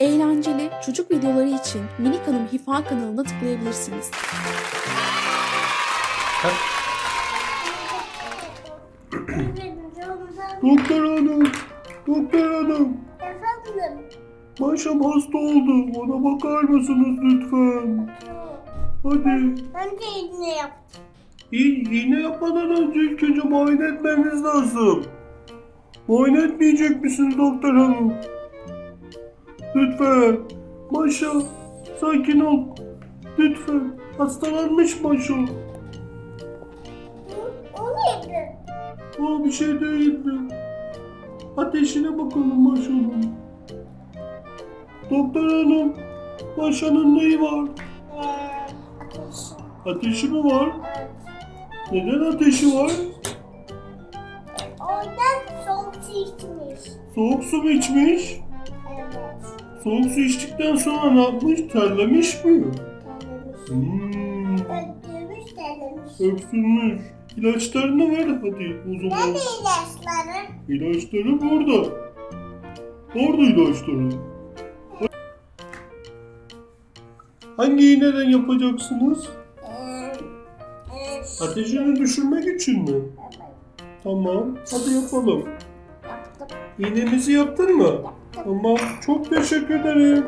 Eğlenceli çocuk videoları için Minik Hanım Hifa kanalına tıklayabilirsiniz. Doktor hanım, doktor hanım. Efendim. Başım hasta oldu. Bana bakar mısınız lütfen? Hadi. Önce iğne yap. İ- iğne yapmadan önce ilk önce muayene etmemiz lazım. Muayene etmeyecek misiniz doktor hanım? Lütfen. Başa. Sakin ol. Lütfen. Hastalanmış başa. O neydi? O bir şey değildi. Ateşine bakalım başanın. Doktor hanım. Başanın neyi var? Ee, ateşi. Ateşi mi var? Neden ateşi var? Oradan soğuk su içmiş. Soğuk su mu içmiş? Soğuk su içtikten sonra ne yapmış? Terlemiş mi? Terlemiş. Hmm, Öldürmüş terlemiş. öksürmüş. İlaçlarını ver hadi o zaman. Nerede ilaçları? İlaçları burada. Orada ilaçları. Hangi iğneden yapacaksınız? Ee, Ateşini düşürmek için mi? Tamam. Hadi yapalım. İğnemizi yaptın mı? Tamam. Çok teşekkür ederim.